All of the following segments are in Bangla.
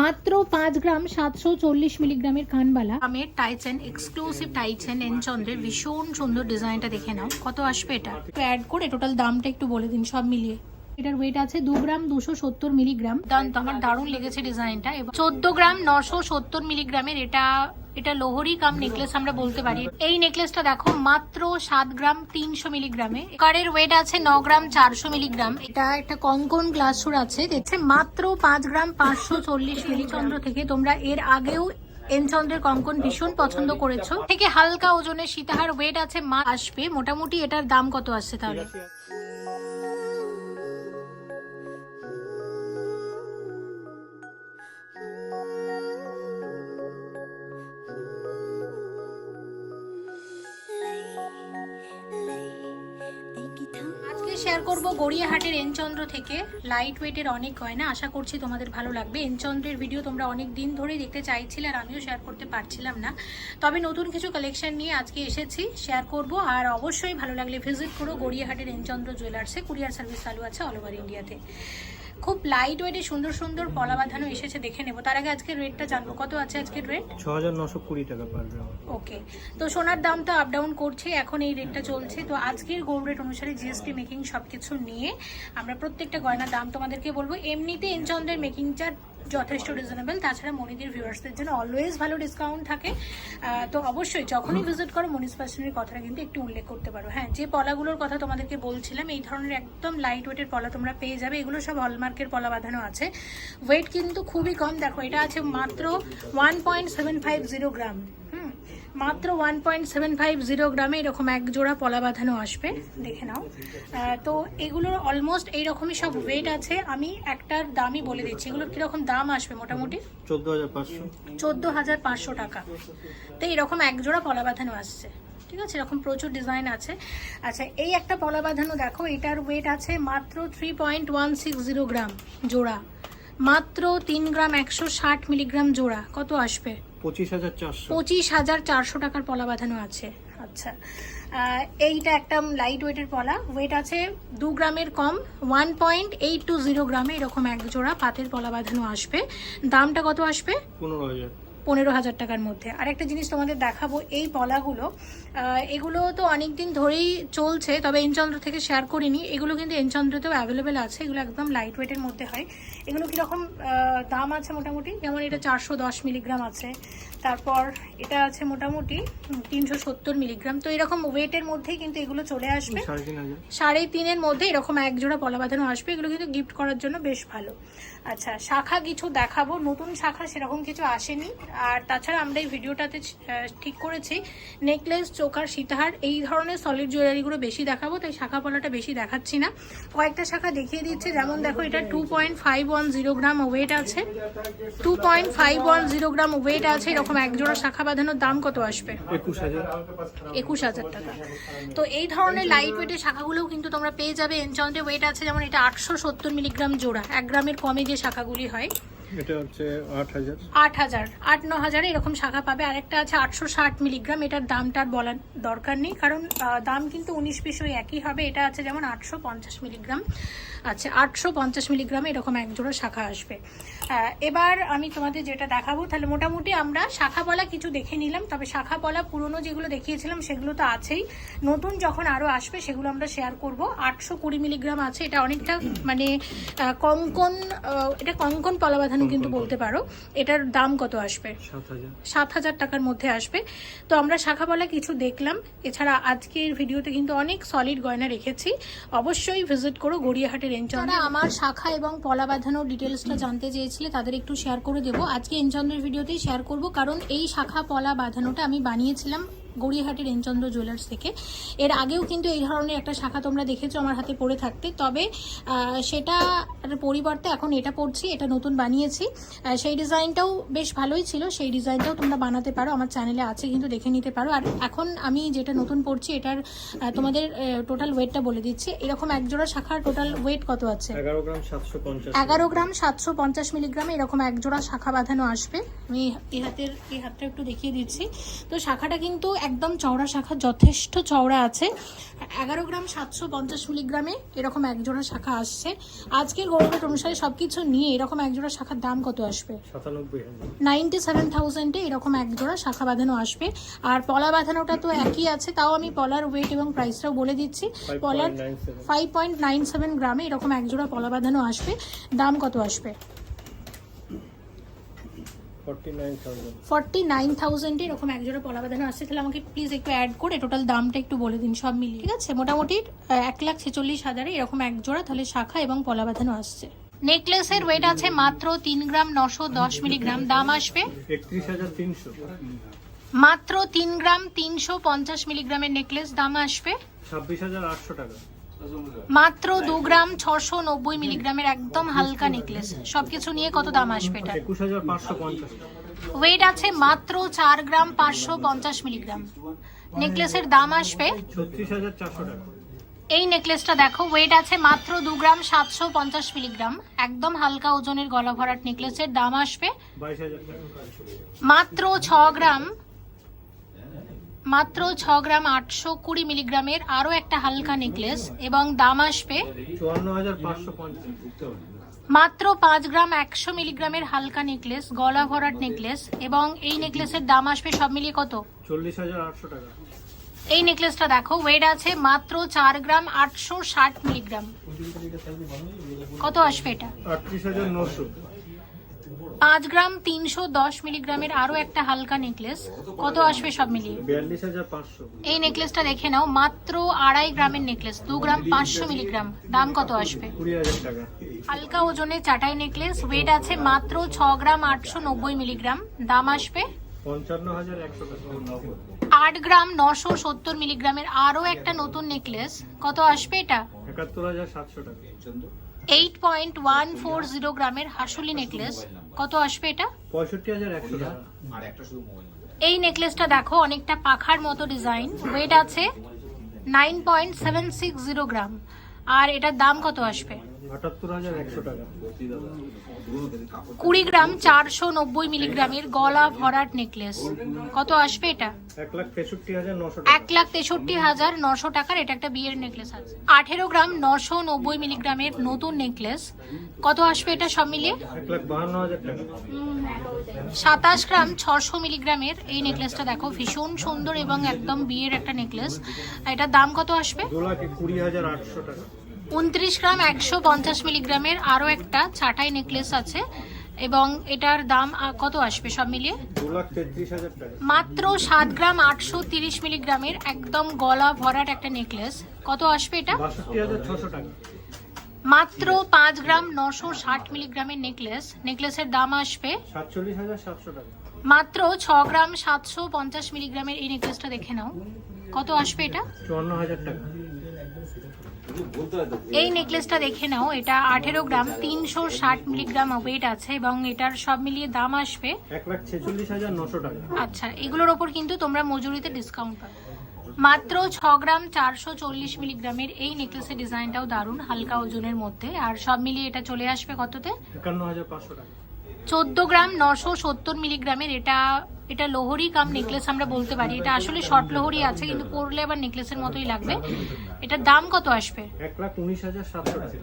মাত্র পাঁচ গ্রাম সাতশো চল্লিশ মিলিগ্রামের কানবালা। আমের টাইচেন এক্সক্লুসিভ টাইচেন এন চন্দ্রের ভীষণ সুন্দর ডিজাইনটা দেখে নাও। কত আসবে এটা? অ্যাড করে টোটাল দামটা একটু বলে দিন সব মিলিয়ে। এটার ওয়েট আছে দু গ্রাম দুশো সত্তর মিলিগ্রাম। আমার দারুণ লেগেছে ডিজাইনটা। এবং চোদ্দ গ্রাম নশো সত্তর মিলিগ্রামের এটা এটা লোহরি কাম নেকলেস আমরা বলতে পারি। এই নেকলেসটা দেখো, মাত্র সাত গ্রাম, তিনশো মিলিগ্রামে। কারের ওয়েট আছে ন গ্রাম, চারশো মিলিগ্রাম। এটা একটা কঙ্কন গ্লাসুর আছে দেখছে মাত্র পাঁচ গ্রাম, পাঁচশো চল্লিশ মিলিচন্দ্র থেকে তোমরা এর আগেও এনচন্দ্রের কঙ্কন ভীষণ পছন্দ করেছ। থেকে হালকা ওজনের সীতাহার ওয়েট আছে, মা আসবে। মোটামুটি এটার দাম কত আসছে তাহলে? শেয়ার করব। গড়িয়াহাটের এনচন্দ্র থেকে লাইট ওয়েটের অনেক গয়না। আশা করছি তোমাদের ভালো লাগবে। এনচন্দ্রের ভিডিও তোমরা অনেক দিন ধরেই দেখতে চাইছিলে আর আমিও শেয়ার করতে পারছিলাম না। তবে নতুন কিছু কালেকশন নিয়ে আজকে এসেছি শেয়ার করব। আর অবশ্যই ভালো লাগলে ভিজিট করো গড়িয়াহাটের এনচন্দ্র জুয়েলার্সে কুরিয়ার সার্ভিস চালু আছে অল ওভার ইন্ডিয়াতে খুব লাইট ওয়েটে সুন্দর সুন্দর পলা বাঁধানো এসেছে দেখে নেব। তার আগে আজকের রেটটা জানব। কত আছে আজকের রেট ছ হাজার নশো কুড়ি টাকা পার গ্রাম ওকে তো সোনার দাম তো আপ ডাউন করছে এখন এই রেটটা চলছে। তো আজকের গোল্ড রেট অনুসারে জিএসটি মেকিং সব কিছু নিয়ে আমরা প্রত্যেকটা গয়নার দাম তোমাদেরকে বলব। এমনিতে এনচন্দের মেকিং চার্জ যথেষ্ট রিজনেবল তাছাড়া মনিদির ভিউয়ার্সদের জন্য অলওয়েজ ভালো ডিসকাউন্ট থাকে। তো অবশ্যই যখনই ভিজিট করো মনিস ফ্যাশনের কথাটা কিন্তু একটু উল্লেখ করতে পারো। হ্যাঁ যে পলাগুলোর কথা তোমাদেরকে বলছিলাম, এই ধরনের একদম লাইট ওয়েটের পলা তোমরা পেয়ে যাবে। এগুলো সব হলমার্কের পলা বাঁধানো আছে। ওয়েট কিন্তু খুবই কম। দেখো, এটা আছে মাত্র one point seven five zero gram হুম? মাত্র one point seven five zero গ্রামে এরকম এক জোড়া পলা বাঁধানো আসবে। দেখে নাও। তো এগুলোর অলমোস্ট এইরকমই সব ওয়েট আছে। আমি একটার দামই বলে দিচ্ছি। এগুলোর কীরকম দাম আসবে মোটামুটি? চোদ্দ হাজার পাঁচশো। চোদ্দ হাজার পাঁচশো টাকা। তো এরকম এক জোড়া পলা বাঁধানো আসছে। ঠিক আছে? এরকম প্রচুর ডিজাইন আছে। আচ্ছা এই একটা পলা বাঁধানো দেখো। এটার ওয়েট আছে মাত্র three point one six zero gram জোড়া। মাত্র তিন গ্রাম একশো ষাট মিলিগ্রাম জোড়া। কত আসবে? পঁচিশ হাজার চারশো। পঁচিশ হাজার চারশো টাকার পলা বাঁধানো আছে। আচ্ছা। এইটা একটা লাইট ওয়েটের পলা। ওয়েট আছে দু গ্রামের কম one point eight two zero গ্রামে এরকম এক জোড়া পাতের পলা বাঁধানো আসবে। দামটা কত আসবে? পনেরো হাজার। পনেরো হাজার টাকার মধ্যে। আর একটা জিনিস তোমাদের দেখাবো, এই পলাগুলো এগুলো তো অনেক দিন ধরেই চলছে, তবে এনচন্দ্র থেকে শেয়ার করিনি। এগুলো কিন্তু এনচন্দ্রতেও অ্যাভেলেবেল আছে, এগুলো একদম লাইট ওয়েটের মধ্যে হয়। এগুলো কীরকম দাম আছে মোটামুটি? যেমন এটা চারশো দশ মিলিগ্রাম আছে তারপর এটা আছে মোটামুটি তিনশো সত্তর মিলিগ্রাম। তো এরকম ওয়েটের মধ্যেই কিন্তু এগুলো চলে আসবে। সাড়ে তিনের মধ্যে এরকম এক জোড়া পলা বাঁধানো আসবে। এগুলো কিন্তু গিফট করার জন্য বেশ ভালো। আচ্ছা শাখা কিছু দেখাবো। নতুন শাখা সেরকম কিছু আসেনি। আর তাছাড়া আমরা এই ভিডিওটাতে ঠিক করেছি নেকলেস চোকার সীতাহার এই ধরনের সলিড জুয়েলারিগুলো বেশি দেখাবো তাই শাখা পলাটা বেশি দেখাচ্ছি না। কয়েকটা শাখা দেখিয়ে দিচ্ছে। যেমন দেখো এটা two point five one zero gram weight আছে। Two point five one zero gram weight আছে এরকম এক জোড়া শাখা বাঁধানোর দাম কত আসবে? একুশ হাজার। টাকা। তো এই ধরনের লাইট ওয়েটের শাখাগুলোও কিন্তু তোমরা পেয়ে যাবে। এনচন্দ্রে ওয়েট আছে যেমন এটা আটশো সত্তর মিলিগ্রাম জোড়া। এক গ্রামের কমে যে শাখাগুলি হয়। এটা হচ্ছে আট হাজার। আট হাজার। আট, ন হাজারে এরকম শাখা পাবে। আরেকটা আছে আটশো ষাট মিলিগ্রাম। এটার দামটা আর বলার দরকার নেই। কারণ দাম কিন্তু উনিশ বিশ ওই একই হবে। এটা আছে যেমন আটশো পঞ্চাশ মিলিগ্রাম। আচ্ছা এরকম এক শাখা আসবে। এবার আমি তোমাদের যেটা দেখাবো, তাহলে মোটামুটি আমরা শাখা বলা কিছু দেখে নিলাম। তবে শাখা বলা পুরনো যেগুলো দেখিয়েছিলাম, সেগুলো তো আছেই। নতুন যখন আরও আসবে, সেগুলো আমরা শেয়ার করব। আটশো কুড়ি মিলিগ্রাম আছে। এটা অনেকটা মানে কঙ্কন এটা কঙ্কন পলা কিন্তু বলতে পারো এটার দাম কত আসবে? সাত হাজার। টাকার মধ্যে আসবে। তো আমরা শাখাপালা কিছু দেখলাম। এছাড়া আজকের ভিডিওতে কিন্তু অনেক সলিড গয়না রেখেছি। অবশ্যই ভিজিট করো গড়িয়াহাটের এনচন্দ্র আমার শাখা এবং পলা বাঁধানোর ডিটেলসটা জানতে চেয়েছিলে তাদের একটু শেয়ার করে দেবো। আজকে এনচন্দ্রের ভিডিওতেই শেয়ার করব কারণ এই শাখা পলা বাঁধানোটা আমি বানিয়েছিলাম গড়িয়াহাটের এনচন্দ্র জুয়েলার্স থেকে। এর আগেও কিন্তু এই ধরনের একটা শাখা তোমরা দেখেছ আমার হাতে পড়ে থাকতে। তবে সেটা পরিবর্তে এখন এটা পড়ছি এটা নতুন বানিয়েছি। সেই ডিজাইনটাও বেশ ভালোই ছিল সেই ডিজাইনটাও তোমরা বানাতে পারো আমার চ্যানেলে আছে কিন্তু দেখে নিতে পারো। আর এখন আমি যেটা নতুন পড়ছি এটার তোমাদের টোটাল ওয়েটটা বলে দিচ্ছি। এরকম এক জোড়া শাখার টোটাল ওয়েট কত আছে? এগারো গ্রাম সাতশো পঞ্চাশ। এগারো গ্রাম সাতশো পঞ্চাশ মিলিগ্রামে এরকম এক জোড়া শাখা বাঁধানো আসবে। আমি এই হাতের এই হাতটা একটু দেখিয়ে দিচ্ছি। তো শাখাটা কিন্তু একদম চওড়া শাখা যথেষ্ট চওড়া আছে। এগারো গ্রাম সাতশো পঞ্চাশ মিলিগ্রামে এরকম একজোড়া শাখা আসছে। আজকের গৌরবেট অনুসারে সব কিছু নিয়ে এরকম একজোড়া শাখার দাম কত আসবে? নাইনটি সেভেন থাউজেন্ডে এরকম এক জোড়া শাখা বাঁধানো আসবে। আর পলা বাঁধানোটা তো একই আছে তাও আমি পলার ওয়েট এবং প্রাইসটাও বলে দিচ্ছি। পলার ফাইভ পয়েন্ট নাইন সেভেন গ্রামে এরকম এক জোড়া পলা বাঁধানো আসবে। দাম কত আসবে? ফর্টি নাইন থাউজেন্ড এরকম এক জোড়া পলা বাঁধানো আসছে তাহলে আমাকে প্লিজ একটু অ্যাড করে টোটাল দামটা একটু বলে দিন সব মিলিয়ে। ঠিক আছে? মোটামুটি এক লাখ ছেচল্লিশ হাজারে এরকম এক জোড়া তাহলে শাখা এবং পলা বাঁধানো আসছে। নেকলেসের ওয়েট আছে মাত্র তিন গ্রাম নশো দশ মিলিগ্রাম দাম আসবে মাত্র তিন গ্রাম তিনশো পঞ্চাশ মিলিগ্রামের নেকলেস দাম আসবে ছাব্বিশ হাজার আটশো টাকা। মাত্র দু গ্রাম ছশো নব্বই মিলিগ্রামের একদম হালকা নেকলেস। সবকিছু নিয়ে কত দাম আসবে এটা? ওয়েট আছে মাত্র চার গ্রাম পাঁচশো পঞ্চাশ মিলিগ্রাম। নেকলেসের দাম আসবে? এই নেকলেসটা দেখো ওয়েট আছে মাত্র দু গ্রাম সাতশো পঞ্চাশ মিলিগ্রাম। একদম হালকা ওজনের গলা ভরাট নেকলেসের দাম আসবে। মাত্র ছ গ্রাম মাত্র ছ গ্রাম আটশো কুড়ি মিলিগ্রামের আরও একটা হালকা নেকলেস এবং দাম আসবে মাত্র পাঁচ গ্রাম একশো মিলিগ্রামের হালকা নেকলেস, গলা ভরাট নেকলেস এবং এই নেকলেসের দাম আসবে সব মিলিয়ে কত? চল্লিশ হাজার আটশো টাকা এই নেকলেসটা দেখো ওয়েট আছে মাত্র চার গ্রাম আটশো ষাট মিলিগ্রাম। কত আসবে এটা? আটত্রিশ হাজার নশো। পাঁচ গ্রাম তিনশো দশ মিলিগ্রামের আরও একটা হালকা নেকলেস। কত আসবে সব মিলিয়ে? এই নেকলেসটা দেখে নাও মাত্র আড়াই গ্রামের নেকলেস দু গ্রাম পাঁচশো মিলিগ্রাম। দাম কত আসবে? হালকা ওজনের চাটাই নেকলেস ওয়েট আছে মাত্র ছ গ্রাম আটশো নব্বই মিলিগ্রাম। দাম আসবে? আট গ্রাম নশো সত্তর মিলিগ্রামের আরও একটা নতুন নেকলেস। কত আসবে এটা? একাত্তর হাজার সাতশো টাকা। Eight point one four zero গ্রামের হাসুলি নেকলেস। কত আসবে এটা? পঁয়ষট্টি হাজার একশো টাকা। এই নেকলেসটা দেখো অনেকটা পাখার মতো ডিজাইন। ওয়েট আছে nine point seven six zero gram আর এটার দাম কত আসবে? আটাত্তর হাজার একশো টাকা। কুড়ি গ্রাম চারশো নব্বই মিলিগ্রামের গলা ভরাট নেকলেস। কত আসবে এটা? এক লাখ তেষট্টি হাজার নশো টাকার এটা একটা বিয়ের নেকলেস আছে। আঠেরো গ্রাম নশো নব্বই মিলিগ্রামের নতুন নেকলেস। কত আসবে এটা সব মিলিয়ে? সাতাশ গ্রাম ছশো মিলিগ্রামের এই নেকলেসটা দেখো। ভীষণ সুন্দর এবং একদম বিয়ের একটা নেকলেস। এটার দাম কত আসবে? দু লাখ কুড়ি হাজার আটশো টাকা। উনত্রিশ গ্রাম একশো পঞ্চাশ মিলিগ্রামের আরও একটা ছাটাই নেকলেস আছে এবং এটার দাম কত আসবে সব মিলিয়ে? মাত্র সাত গ্রাম আটশো তিরিশ মিলিগ্রামের একদম গলা ভরাট একটা নেকলেস। কত আসবে এটা? মাত্র পাঁচ গ্রাম নশো ষাট মিলিগ্রামের নেকলেস। নেকলেসের দাম আসবে? মাত্র ছ গ্রাম সাতশো পঞ্চাশ মিলিগ্রামের এই নেকলেসটা দেখে নাও। কত আসবে এটা? চুয়ান্ন হাজার টাকা। এই নেকলেসটা দেখে নাও এটা আঠেরো গ্রাম তিনশো ষাট মিলিগ্রাম ওয়েট আছে এবং এটার সব মিলিয়ে দাম আসবে এক লাখ ছেচল্লিশ হাজার নশো টাকা। আচ্ছা এগুলোর ওপর কিন্তু তোমরা মজুরিতে ডিসকাউন্ট পাবে। মাত্র ছ গ্রাম চারশো চল্লিশ মিলিগ্রামের এই নেকলেসের ডিজাইনটাও দারুণ হালকা ওজনের মধ্যে। আর সব মিলিয়ে এটা চলে আসবে কততে? চোদ্দ গ্রাম নশো সত্তর মিলিগ্রামের এটা এটা লোহরি কাম নেকলেস আমরা বলতে পারি। এটা আসলে শর্ট লোহরি আছে কিন্তু পরলে আবার নেকলেসের মতোই লাগবে। এটার দাম কত আসবে? এক লাখ উনিশ হাজার সাতশো টাকা।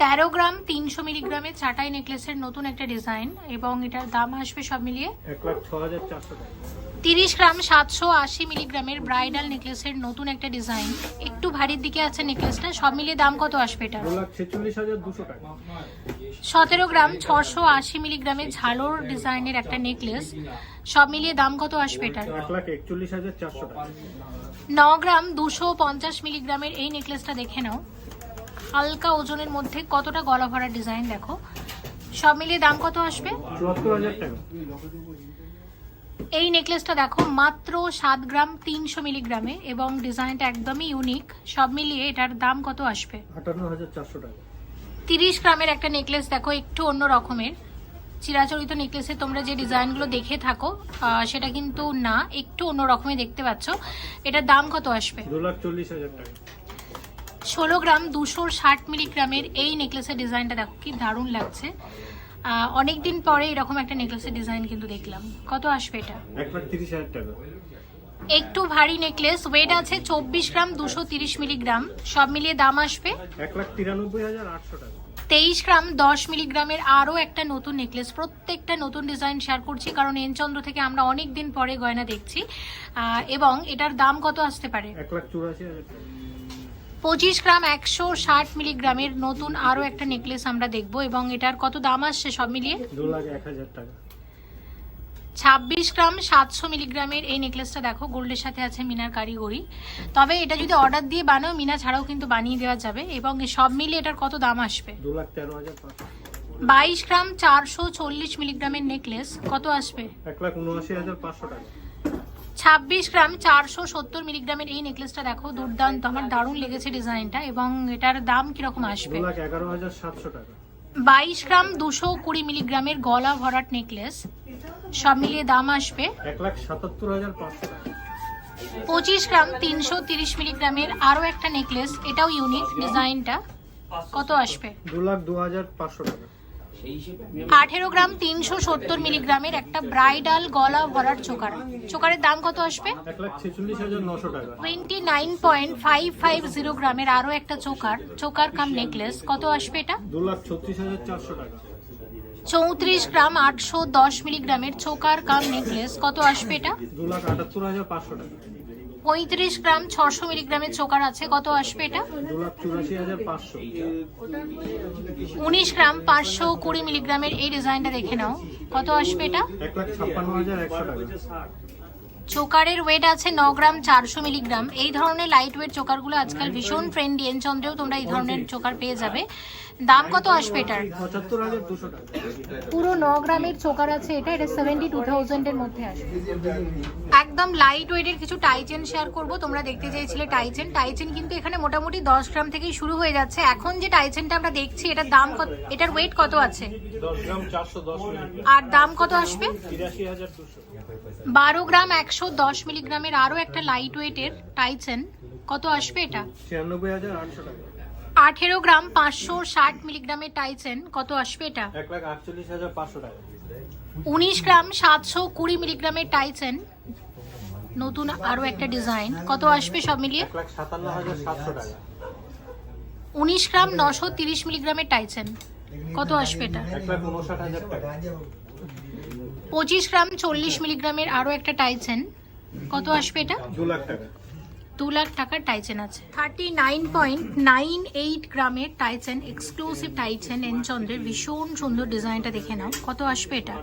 তেরো গ্রাম তিনশো মিলিগ্রামে চাটাই নেকলেসের নতুন একটা ডিজাইন এবং এটার দাম আসবে সব মিলিয়ে এক লাখ ছ হাজার চারশো টাকা। তিরিশ গ্রাম সাতশো আশি মিলিগ্রামের ব্রাইডাল নেকলেসের নতুন একটা ডিজাইন। একটু ভারীর দিকে আছে নেকলেসটা সব মিলিয়ে দাম কত আসবে এটা সতেরো গ্রাম ছশো আশি মিলিগ্রামের ঝালোর ডিজাইনের একটা নেকলেস সব মিলিয়ে দাম কত আসবে এটার? ন গ্রাম দুশো পঞ্চাশ মিলিগ্রামের এই নেকলেসটা দেখে নাও। হালকা ওজনের মধ্যে কতটা গলা ভরা ডিজাইন দেখো। সব মিলিয়ে দাম কত আসবে? টাকা। এই নেকলেসটা দেখো মাত্র সাত গ্রাম তিনশো মিলিগ্রামে এবং ডিজাইনটা একদমই ইউনিক সব মিলিয়ে এটার দাম কত আসবে? তিরিশ গ্রামের একটা নেকলেস দেখো একটু অন্য রকমের। চিরাচরিত নেকলেসে তোমরা যে ডিজাইনগুলো দেখে থাকো সেটা কিন্তু না একটু অন্য রকমের দেখতে পাচ্ছ। এটার দাম কত আসবে? ষোলো গ্রাম দুশো ষাট মিলিগ্রামের এই নেকলেসের ডিজাইনটা দেখো কি দারুণ লাগছে। অনেক দিন পরে এরকম একটা নেকলেসের ডিজাইন কিন্তু দেখলাম। কত আসবে এটা? একটু ভারী নেকলেস ওয়েট আছে চব্বিশ গ্রাম দুশো তিরিশ মিলিগ্রাম। সব মিলিয়ে দাম আসবে এক লাখ তিরানব্বই হাজার আটশো টাকা। তেইশ গ্রাম দশ মিলিগ্রামের আরও একটা নতুন নেকলেস প্রত্যেকটা নতুন ডিজাইন শেয়ার করছি কারণ এনচন্দ্র থেকে আমরা অনেক দিন পরে গয়না দেখছি। এবং এটার দাম কত আসতে পারে? এক লাখ চুরাশি হাজার পঁচিশ গ্রাম একশো ষাট মিলিগ্রামের নতুন আরও একটা নেকলেস আমরা দেখব এবং এটার কত দাম আসছে সব মিলিয়ে? দু লাখ এক হাজার টাকা। ছাব্বিশ গ্রাম সাতশো মিলিগ্রামের এই নেকলেসটা দেখো গোল্ডের সাথে আছে মিনার কারিগরি। তবে এটা যদি অর্ডার দিয়ে বানাও মিনা ছাড়াও কিন্তু বানিয়ে দেওয়া যাবে এবং সব মিলিয়ে এটার কত দাম আসবে? বাইশ গ্রাম চারশো চল্লিশ মিলিগ্রামের নেকলেস কত আসবে? এক লাখ উনআশি হাজার পাঁচশো টাকা। ছাব্বিশ গ্রাম চারশো সত্তর মিলিগ্রামের এই নেকলেসটা দেখো দুর্দান্ত। আমার দারুণ লেগেছে ডিজাইনটা এবং এটার দাম কীরকম আসবে? বাইশ গ্রাম দুশো কুড়ি মিলিগ্রামের গলা ভরাট নেকলেস। সব মিলিয়ে দাম আসবে এক লাখ সাতাত্তর হাজার পাঁচশো টাকা। পঁচিশ গ্রাম তিনশো তিরিশ মিলিগ্রামের আরও একটা নেকলেস। এটাও ইউনিক ডিজাইনটা। কত আসবে? দু লাখ দু হাজার পাঁচশো টাকা। আঠেরো গ্রাম তিনশো সত্তর মিলিগ্রামের একটা ব্রাইডাল গলা ভরাট চোকার। চোকারের দাম কত আসবে? Twenty nine point five five zero গ্রামের আরও একটা চোকার চোকার কাম নেকলেস। কত আসবে এটা? দু লাখ ছত্রিশ হাজার চারশো টাকা। চৌত্রিশ গ্রাম আটশো দশ মিলিগ্রামের চোকার কাম নেকলেস। কত আসবে এটা? দু লাখ আটাত্তর হাজার পাঁচশো টাকা। পঁয়ত্রিশ গ্রাম ছশো মিলিগ্রামের চোকার আছে। কত আসবে এটা? উনিশ গ্রাম পাঁচশো কুড়ি মিলিগ্রামের এই ডিজাইনটা দেখে নাও। কত আসবে এটা? চোকারের ওয়েট আছে ন গ্রাম চারশো মিলিগ্রাম। এই ধরনের লাইট ওয়েট চোকারগুলো আজকাল ভীষণ ট্রেন্ডি এনচন্দ্রেও তোমরা এই ধরনের চোকার পেয়ে যাবে। দাম কত আসবে এটার? পুরো ন গ্রামের চোকার আছে এটা এটা সেভেন্টি টু থাউজেন্ডের মধ্যে আসবে। একদম লাইট ওয়েটের কিছু টাইচেন শেয়ার করব। তোমরা দেখতে চেয়েছিলে টাইচেন টাইচেন কিন্তু এখানে মোটামুটি দশ গ্রাম থেকেই শুরু হয়ে যাচ্ছে। এখন যে টাইচেনটা আমরা দেখছি এটার দাম কত এটার ওয়েট কত আছে? আর দাম কত আসবে? তিরাশি হাজার দুশো। বারো গ্রাম একশো দশ মিলিগ্রামের আরও একটা লাইট ওয়েটের টাইচেন কত আসবে এটা? আঠেরো গ্রাম পাঁচশো ষাট মিলিগ্রামের টাইচেন কত আসবে এটা? উনিশ গ্রাম সাতশো কুড়ি মিলিগ্রামের টাইচেন নতুন আরও একটা ডিজাইন কত আসবে সব মিলিয়ে? উনিশ গ্রাম নশো তিরিশ মিলিগ্রামের টাইচেন কত আসবে এটা এক লাখ উনষাট হাজার টাকা পঁচিশ গ্রাম চল্লিশ মিলিগ্রামের আরও একটা টাইসেন। কত আসবে এটা? দু লাখ টাকা। দু লাখ টাকার টাইচেন আছে। Thirty nine point nine eight গ্রামের টাইচেন এক্সক্লুসিভ টাইচেন এন চন্দ্রের ভীষণ সুন্দর ডিজাইনটা দেখে নাও। কত আসবে এটা?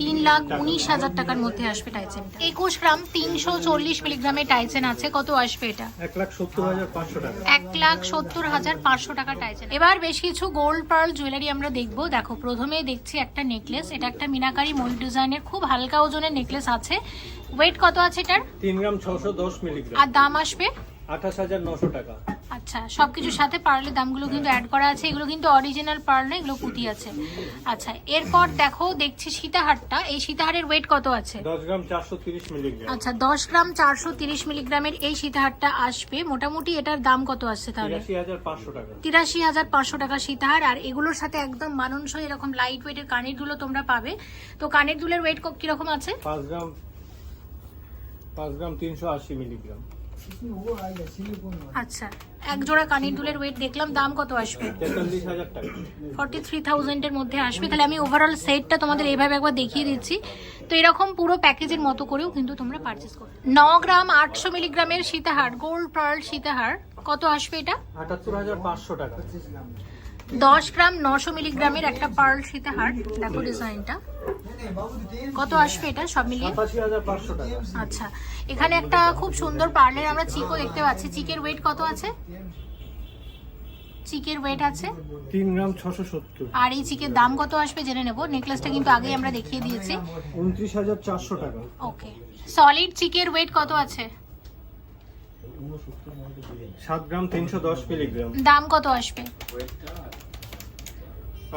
তিন লাখ উনিশ হাজার টাকার মধ্যে আসবে টাইচেনটা একুশ গ্রাম তিনশো চল্লিশ মিলিগ্রামের টাইচেন আছে। কত আসবে এটা? এক লাখ সত্তর হাজার পাঁচশো টাকা এক লাখ সত্তর হাজার পাঁচশো টাকা টাইচেন এবার বেশ কিছু গোল্ড পার্ল জুয়েলারি আমরা দেখব। দেখো প্রথমে দেখছি একটা নেকলেস এটা একটা মিনাকারি ময়ূর ডিজাইনের খুব হালকা ওজনের নেকলেস আছে। ওয়েট কত আছে এটার? তিন গ্রাম ছশো দশ মিলিগ্রাম আর দাম আসবে? আঠাশ হাজার নশো টাকা। আচ্ছা সবকিছুর সাথে পার্লের দামগুলো কিন্তু অ্যাড করা আছে এগুলো কিন্তু অরিজিনাল পার্ল না এগুলো পুঁতি আছে। আচ্ছা এরপর দেখো দেখছি সীতাহারটা। এই সীতাহারের ওয়েট কত আছে? দশ গ্রাম চারশো তিরিশ মিলিগ্রাম। আচ্ছা দশ গ্রাম চারশো তিরিশ মিলিগ্রামের এই সীতাহারটা আসবে। মোটামুটি এটার দাম কত আসছে তাহলে? তিরাশি হাজার পাঁচশো টাকা। তিরাশি হাজার পাঁচশো টাকা সীতাহার। আর এগুলোর সাথে একদম মানানসই এরকম লাইট ওয়েটের কানের দুলো তোমরা পাবে। তো কানের দুলের ওয়েট কীরকম আছে? পাঁচ গ্রাম পাঁচ গ্রাম তিনশো আশি মিলিগ্রাম। আচ্ছা এক জোড়া কানের দুলের ওয়েট দেখলাম দাম কত আসবে? তেতাল্লিশ হাজার টাকা। ফর্টি থ্রি থাউজেন্ডের মধ্যে আসবে। তাহলে আমি ওভারঅল সেটটা তোমাদের এইভাবে একবার দেখিয়ে দিচ্ছি। তো এরকম পুরো প্যাকেজের মতো করেও কিন্তু তোমরা পারচেস করো ন গ্রাম আটশো মিলিগ্রামের সীতাহার গোল্ড পার্ল সীতাহার কত আসবে এটা? আটাত্তর হাজার পাঁচশো টাকা। দশ গ্রাম নশো মিলিগ্রামের একটা পার্ল সীতাহার দেখো ডিজাইনটা। কত আসবে এটা? সব মিলিয়ে? আচ্ছা। এখানে একটা খুব সুন্দর পার্লের আমরা চিকও দেখতে পাচ্ছি। চিকের ওয়েট কত আছে? চিকের ওয়েট আছে? তিন গ্রাম ছশো সত্তর। আর এই চিকের দাম কত আসবে জেনে নেব। নেকলেসটা কিন্তু আগেই আমরা দেখিয়ে দিয়েছি। উনত্রিশ হাজার চারশো টাকা। ওকে। সলিড চিকের ওয়েট কত আছে? সাত গ্রাম তিনশো দশ মিলিগ্রাম। দাম কত আসবে?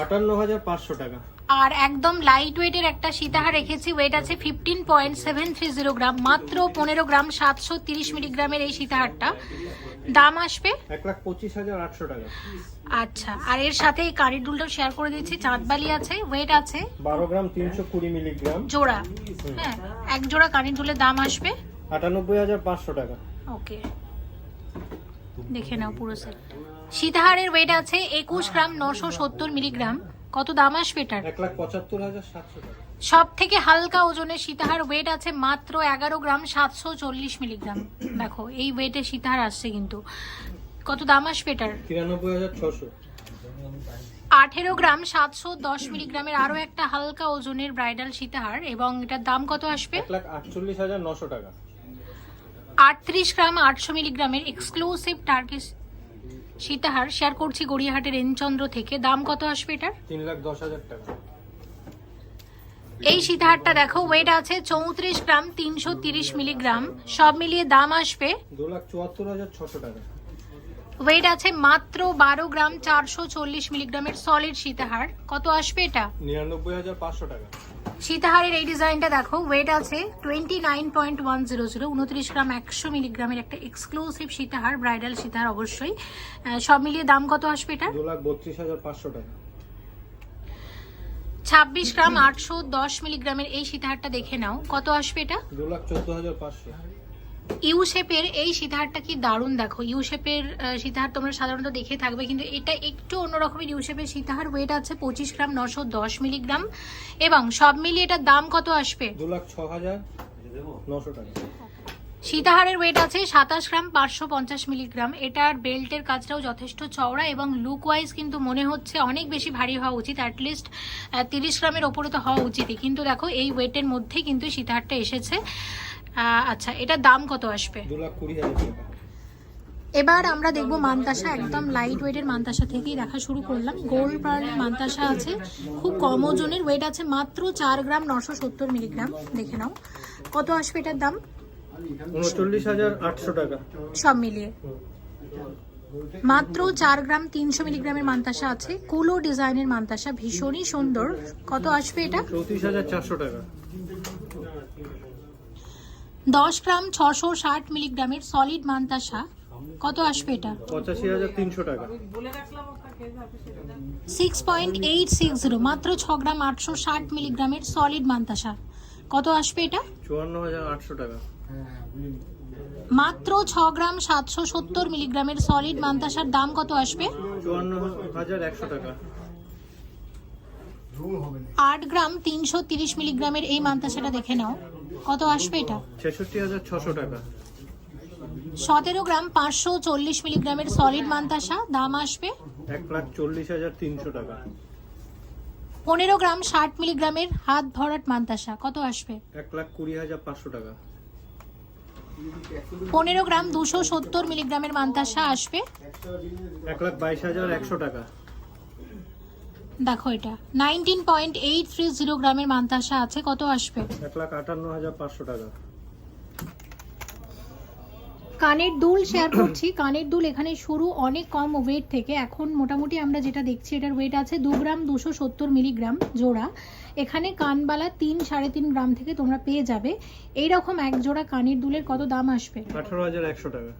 আটান্ন হাজার পাঁচশো টাকা। আর একদম লাইট ওয়েটের একটা সীতাহার রেখেছি ওয়েট আছে fifteen point seven three zero gram. মাত্র পনেরো গ্রাম সাতশো তিরিশ মিলিগ্রামের এই সীতাহারটা। দাম আসবে? এক লাখ পঁচিশ হাজার আটশো টাকা। আচ্ছা আর এর সাথে এই কানের দুলটাও শেয়ার করে দিচ্ছি চাঁদবালি আছে ওয়েট আছে। বারো গ্রাম তিনশো কুড়ি মিলিগ্রাম। জোড়া হ্যাঁ এক জোড়া কানের দুলের দাম আসবে। আটানব্বই হাজার পাঁচশো টাকা। ওকে। দেখে নাও পুরো সেট সীতাহারের ওয়েট আছে একুশ গ্রাম নশো সত্তর মিলিগ্রাম। কত দাম আসবে এটার? সব থেকে হালকা ওজনের সীতাহার ওয়েট আছে মাত্র এগারো গ্রাম সাতশো চল্লিশ মিলিগ্রাম। দেখো এই ওয়েটে সীতাহার আসছে কিন্তু। কত দাম আসবে এটার? আঠেরো গ্রাম সাতশো দশ মিলিগ্রামের আরও একটা হালকা ওজনের ব্রাইডাল সীতাহার এবং এটার দাম কত আসবে? আটচল্লিশ হাজার নশো টাকা। আটত্রিশ গ্রাম আটশো মিলিগ্রামের এক্সক্লুসিভ টার্কিশ সীতাহার শেয়ার করছি গড়িয়াহাটের এনচন্দ্র থেকে। দাম কত আসবে এটার? তিন লাখ দশ হাজার টাকা। এই সীতাহারটা দেখো ওয়েট আছে চৌত্রিশ গ্রাম তিনশো তিরিশ মিলিগ্রাম। সব মিলিয়ে দাম আসবে দু লাখ চুয়াত্তর হাজার ছশো টাকা। ওয়েট আছে মাত্র বারো গ্রাম চারশো চল্লিশ মিলিগ্রামের সলিড সীতাহার। কত আসবে এটা? নিরানব্বই হাজার পাঁচশো টাকা। সীতাহারের এই ডিজাইনটা দেখো ওয়েট আছে twenty nine point one zero zero উনত্রিশ গ্রাম একশো মিলিগ্রামের একটা এক্সক্লুসিভ সীতাহার ব্রাইডাল সীতাহার অবশ্যই। সব মিলিয়ে দাম কত আসবে এটা? দু লাখ বত্রিশ হাজার পাঁচশো টাকা। ছাব্বিশ গ্রাম আটশো দশ মিলিগ্রামের এই সীতাহারটা দেখে নাও কত আসবে এটা? দু লাখ চোদ্দ হাজার পাঁচশো। ইউ শেপের এই সীতাহারটা কি দারুণ? দেখো ইউ শেপের সীতাহার তোমরা সাধারণত দেখে থাকবে কিন্তু এটা একটু অন্যরকমের ইউ শেপের সীতাহার ওয়েট আছে পঁচিশ গ্রাম নশো দশ মিলিগ্রাম এবং সব মিলিয়ে এটার দাম কত আসবে? দু লাখ ছ হাজার নশো টাকা। সীতাহারের ওয়েট আছে সাতাশ গ্রাম পাঁচশো পঞ্চাশ মিলিগ্রাম। এটার বেল্টের কাজটাও যথেষ্ট চওড়া এবং লুক ওয়াইজ কিন্তু মনে হচ্ছে অনেক বেশি ভারী হওয়া উচিত অ্যাটলিস্ট তিরিশ গ্রামের ওপরে তো হওয়া উচিতই। কিন্তু দেখো এই ওয়েটের মধ্যেই কিন্তু সীতাহারটা এসেছে। আচ্ছা এটার দাম কত আসবে? দু লাখ কুড়ি হাজার টাকা। এবার আমরা দেখব মানতাসা একদম লাইট ওয়েটের মানতাসা থেকেই দেখা শুরু করলাম। গোল্ড পার্লের মানতাসা আছে খুব কম ওজনের ওয়েট আছে মাত্র চার গ্রাম নশো সত্তর মিলিগ্রাম দেখে নাও কত আসবে এটার দাম? উনচল্লিশ হাজার আটশো টাকা। সব মিলিয়ে। মাত্র চার গ্রাম তিনশো মিলিগ্রামের মানতাসা আছে। কুলো ডিজাইনের মানতাসা ভীষণই সুন্দর। কত আসবে এটা? চৌত্রিশ হাজার চারশো টাকা। দশ গ্রাম ছশো ষাট মিলিগ্রামের সলিড মান্তাসা কত আসবে এটা? পঁচাশি হাজার তিনশো টাকা। Six point eight six zero মাত্র ছ গ্রাম আটশো ষাট মিলিগ্রামের সলিড মান্তাসা কত আসবে এটা? চুয়ান্ন হাজার আটশো টাকা। মাত্র ছ গ্রাম সাতশো সত্তর মিলিগ্রামের সলিড মান্তাসার দাম কত আসবে? চুয়ান্ন হাজার একশো টাকা। আট গ্রাম তিনশো তিরিশ মিলিগ্রামের এই মান্তাসাটা দেখে নাও। কত আসবে এটা? ছেষট্টি হাজার ছশো টাকা। সতেরো গ্রাম পাঁচশো চল্লিশ মিলিগ্রামের সলিড মান্তাসা দাম আসবে? এক লাখ চল্লিশ হাজার তিনশো টাকা। পনেরো গ্রাম ষাট মিলিগ্রামের হাত ভরাট মান্তাসা কত আসবে? এক লাখ কুড়ি হাজার পাঁচশো টাকা। পনেরো গ্রাম দুশো সত্তর মিলিগ্রামের মান্তাসা আসবে? এক লাখ বাইশ হাজার একশো টাকা। দেখো এটা। Nineteen point eight three zero গ্রামের মানতাসা আছে কত আসবে? এক লাখ আটান্ন হাজার পাঁচশো টাকা। কানের দুল শেয়ার করছি। কানের দুল এখানে শুরু অনেক কম ওয়েট থেকে। এখন মোটামুটি আমরা যেটা দেখছি এটার ওয়েট আছে দু গ্রাম দুশো সত্তর মিলিগ্রাম জোড়া। এখানে কানবালা তিন সাড়ে তিন গ্রাম থেকে তোমরা পেয়ে যাবে। এই রকম এক জোড়া কানের দুলের কত দাম আসবে? আঠারো হাজার একশো টাকা।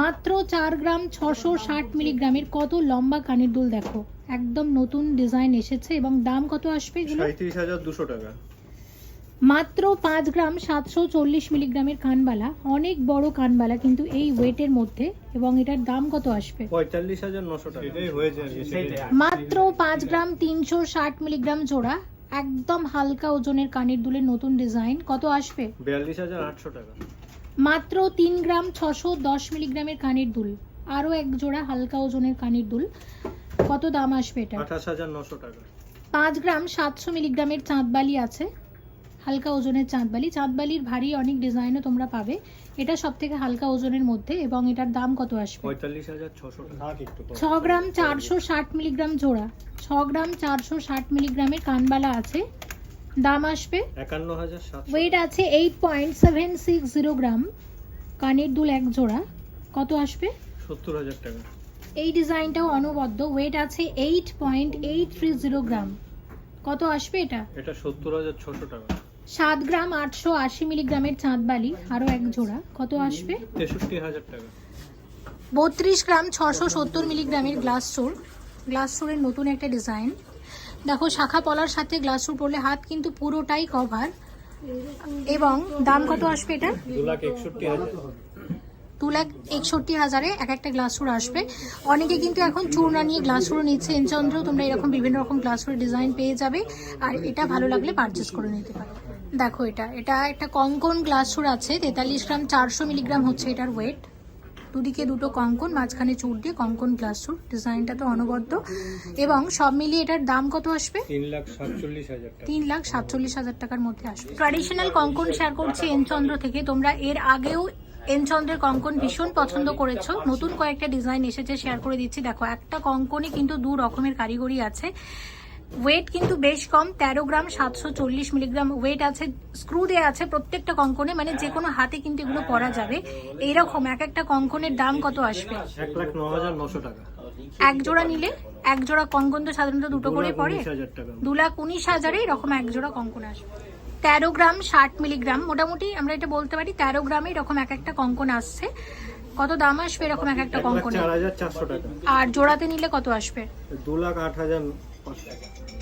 মাত্র চার গ্রাম ছশো ষাট মিলিগ্রামের কত লম্বা কানের দুল দেখো। একদম নতুন ডিজাইন এসেছে এবং দাম কত আসবে এগুলো? সাঁত্রিশ হাজার দুশো টাকা। মাত্র পাঁচ গ্রাম সাতশো চল্লিশ মিলিগ্রামের কানবালা অনেক বড় কানবালা কিন্তু এই ওয়েটের মধ্যে এবং এটার দাম কত আসবে? পঁয়তাল্লিশ হাজার নশো টাকা। এটাই হয়েছে আর মাত্র পাঁচ গ্রাম তিনশো ষাট মিলিগ্রাম জোড়া একদম হালকা ওজনের কানের দুলের নতুন ডিজাইন কত আসবে? বিয়াল্লিশ হাজার আটশো টাকা। মাত্র তিন গ্রাম ছশো দশ মিলিগ্রামের কানের দুল আরও এক জোড়া হালকা ওজনের কানের দুল। কত দাম আসবে এটা আঠাশ হাজার নশো টাকা। পাঁচ গ্রাম সাতশো মিলিগ্রামের চাঁদবালি আছে। হালকা ওজনের চাঁদবালি। চাঁদবালির ভারী অনেক ডিজাইনও তোমরা পাবে। এটা সব থেকে হালকা ওজনের মধ্যে এবং এটার দাম কত আসবে। ছ গ্রাম চারশো ষাট মিলিগ্রাম জোড়া। ছ গ্রাম চারশো ষাট মিলিগ্রামের কানবালা আছে। দাম আসবে? ওয়েট আছে eight point seven six zero gram. কানের দুল এক জোড়া। কত আসবে? সত্তর হাজার টাকা। এই ডিজাইনটাও অনবদ্য ওয়েট আছে eight point eight three zero gram. কত আসবে এটা? এটা সত্তর হাজার ছশো টাকা। সাত গ্রাম আটশো আশি মিলিগ্রামের চাঁদবালি আরও এক জোড়া। কত আসবে? তেষট্টি হাজার টাকা। বত্রিশ গ্রাম ছশো সত্তর মিলিগ্রামের গ্লাস চোর গ্লাস চোরের নতুন একটা ডিজাইন দেখো শাখা পলার সাথে গ্লাস চোর পরলে হাত কিন্তু পুরোটাই কভার এবং দাম কত আসবে এটা? দু লাখ একষট্টি হাজার। দু লাখ একষট্টি হাজারে এক একটা গ্লাস চুর আসবে। অনেকে কিন্তু এখন চূর্ণা নিয়ে গ্লাস চুরো নিচ্ছে। এনচন্দ্র তোমরা এরকম বিভিন্ন রকম গ্লাস ডিজাইন পেয়ে যাবে। আর এটা ভালো লাগলে পারচেস করে নিতে পারো। দেখো এটা। এটা একটা কঙ্কন গ্লাস চুর আছে তেতাল্লিশ গ্রাম চারশো মিলিগ্রাম হচ্ছে এটার ওয়েট দুদিকে দুটো কঙ্কন মাঝখানে চুর দিয়ে কঙ্কন গ্লাস চুর ডিজাইনটা তো অনবদ্য। এবং সব মিলিয়ে এটার দাম কত আসবে? তিন লাখ সাতচল্লিশ হাজার তিন লাখ সাতচল্লিশ হাজার টাকার মধ্যে আসবে। ট্র্যাডিশনাল কঙ্কন শেয়ার করছি এনচন্দ্র থেকে। তোমরা এর আগেও এনচন্দ্রের কঙ্কন ভীষণ পছন্দ করেছ। নতুন কয়েকটা ডিজাইন এসেছে শেয়ার করে দিচ্ছি। দেখো একটা কঙ্কনে কিন্তু দু রকমের কারিগরি আছে। ওয়েট কিন্তু বেশ কম তেরো গ্রাম সাতশো চল্লিশ মিলিগ্রাম ওয়েট আছে। স্ক্রু দেওয়া আছে প্রত্যেকটা কঙ্কনে মানে যে কোনো হাতে কিন্তু এগুলো পরা যাবে। এইরকম এক একটা কঙ্কনের দাম কত আসবে? এক লাখ ন হাজার নশো টাকা। এক জোড়া নিলে? এক জোড়া কঙ্কন তো সাধারণত দুটো করে পড়ে? দু লাখ উনিশ হাজারে এরকম এক জোড়া কঙ্কন আসবে। তেরো গ্রাম ষাট মিলিগ্রাম। মোটামুটি আমরা এটা বলতে পারি তেরো গ্রামে এরকম এক একটা কঙ্কন আসছে। কত দাম আসবে এরকম এক একটা কঙ্কনে? আর জোড়াতে নিলে কত আসবে? দু লাখ আট হাজার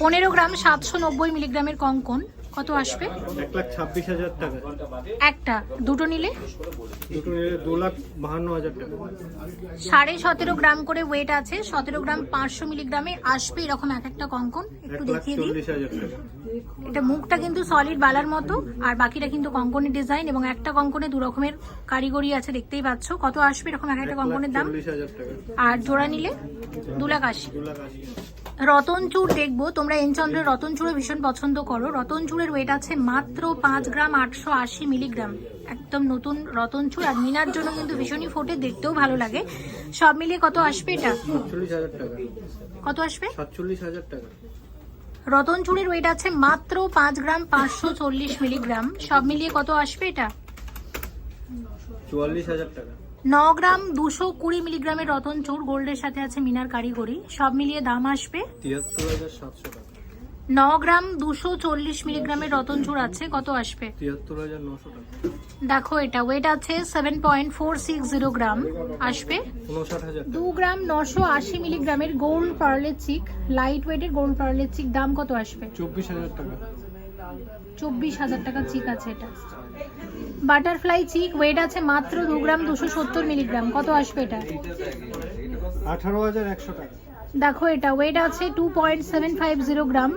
পনেরো গ্রাম সাতশো নব্বই মিলিগ্রামের কঙ্কন। কত আসবে? এক লাখ ছাব্বিশ হাজার টাকা। একটা। দুটো নিলে? দুটো নিলে দু লাখ বাহান্ন হাজার টাকা। সাড়ে সতেরো গ্রাম করে ওয়েট আছে। সতেরো গ্রাম পাঁচশো মিলিগ্রামে আসবে এরকম এক একটা কঙ্কন। একটু দেখিয়ে দিই। এটা মুখটা কিন্তু সলিড বালার মতো আর বাকিটা কিন্তু কঙ্কনের ডিজাইন এবং একটা কঙ্কনে দু রকমের কারিগরি আছে দেখতেই পাচ্ছ। কত আসবে এরকম এক একটা কঙ্কনের দাম? আর জোড়া নিলে দু লাখ আশি। আশি। রতনচূড় দেখব তোমরা এনচন্দ্রের রতনচূড়ও ভীষণ পছন্দ করো। রতনচূড়ের ওয়েট আছে মাত্র পাঁচ গ্রাম আটশো আশি মিলিগ্রাম একদম নতুন রতনচূড় আর মিনার জন্য কিন্তু ভীষণই ফোটে দেখতেও ভালো লাগে। সব মিলিয়ে কত আসবে এটা? কত আসবে? সাতচল্লিশ হাজার টাকা। রতনচূড়ের ওয়েট আছে মাত্র পাঁচ গ্রাম পাঁচশো চল্লিশ মিলিগ্রাম। সব মিলিয়ে কত আসবে এটা? চুয়াল্লিশ হাজার টাকা। ন গ্রাম দুশো কুড়ি মিলিগ্রামের রতন চুর গোল্ডের সাথে আছে মিনার কারিগরি। সব মিলিয়ে দাম আসবে তিয়াত্তর হাজার সাতশো টাকা। ন গ্রাম দুশো চল্লিশ মিলিগ্রামের রতনচূড় আছে কত আসবে? দেখো এটা ওয়েট আছে seven point four six zero gram আসবে? দু গ্রাম নশো আশি মিলিগ্রামের গোল্ড পার্লের চিক লাইট ওয়েটের গোল্ড পার্লের চিক দাম কত আসবে? চব্বিশ হাজার টাকা। চব্বিশ হাজার টাকা চিক আছে এটা। বাটারফ্লাই চিক ওয়েট আছে মাত্র দু গ্রাম দুশো সত্তর মিলিগ্রাম কত আসবে এটা? আঠারো হাজার একশো টাকা। দেখো এটা ওয়েট আছে two point seven five zero gram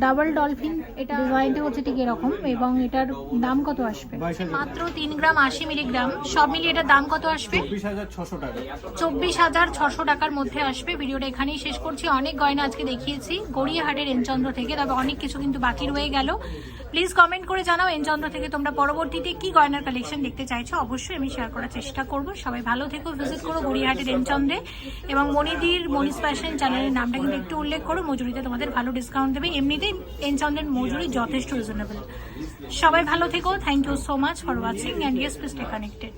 double dolphin এটা ডিজাইনটা হচ্ছে ঠিক এরকম এবং এটার দাম কত আসবে? মাত্র তিন গ্রাম আশি মিলিগ্রাম। সব মিলিয়ে এটার দাম কত আসবে? চব্বিশ হাজার ছশো টাকার মধ্যে আসবে। ভিডিওটা এখানেই শেষ করছি। অনেক গয়না আজকে দেখিয়েছি গড়িয়াহাটের এনচন্দ্র থেকে তবে অনেক কিছু কিন্তু বাকি রয়ে গেল। প্লিজ কমেন্ট করে জানাও এনচন্দ্র থেকে তোমরা পরবর্তীতে কি গয়নার কালেকশন দেখতে চাইছো। অবশ্যই আমি শেয়ার করার চেষ্টা করব। সবাই ভালো থেকো ভিজিট করো গড়িয়াহাটের এনচন্দ্রে। এবং মনিদির মনিস ফ্যাশন চ্যানেলের নামটা কিন্তু একটু উল্লেখ করো। মজুরিতে তোমাদের ভালো ডিসকাউন্ট দেবে। এমনিতেই এনচন্দ্রের মজুরি যথেষ্ট রিজনেবল সবাই ভালো থেকো। Thank you so much for watching and yes please stay connected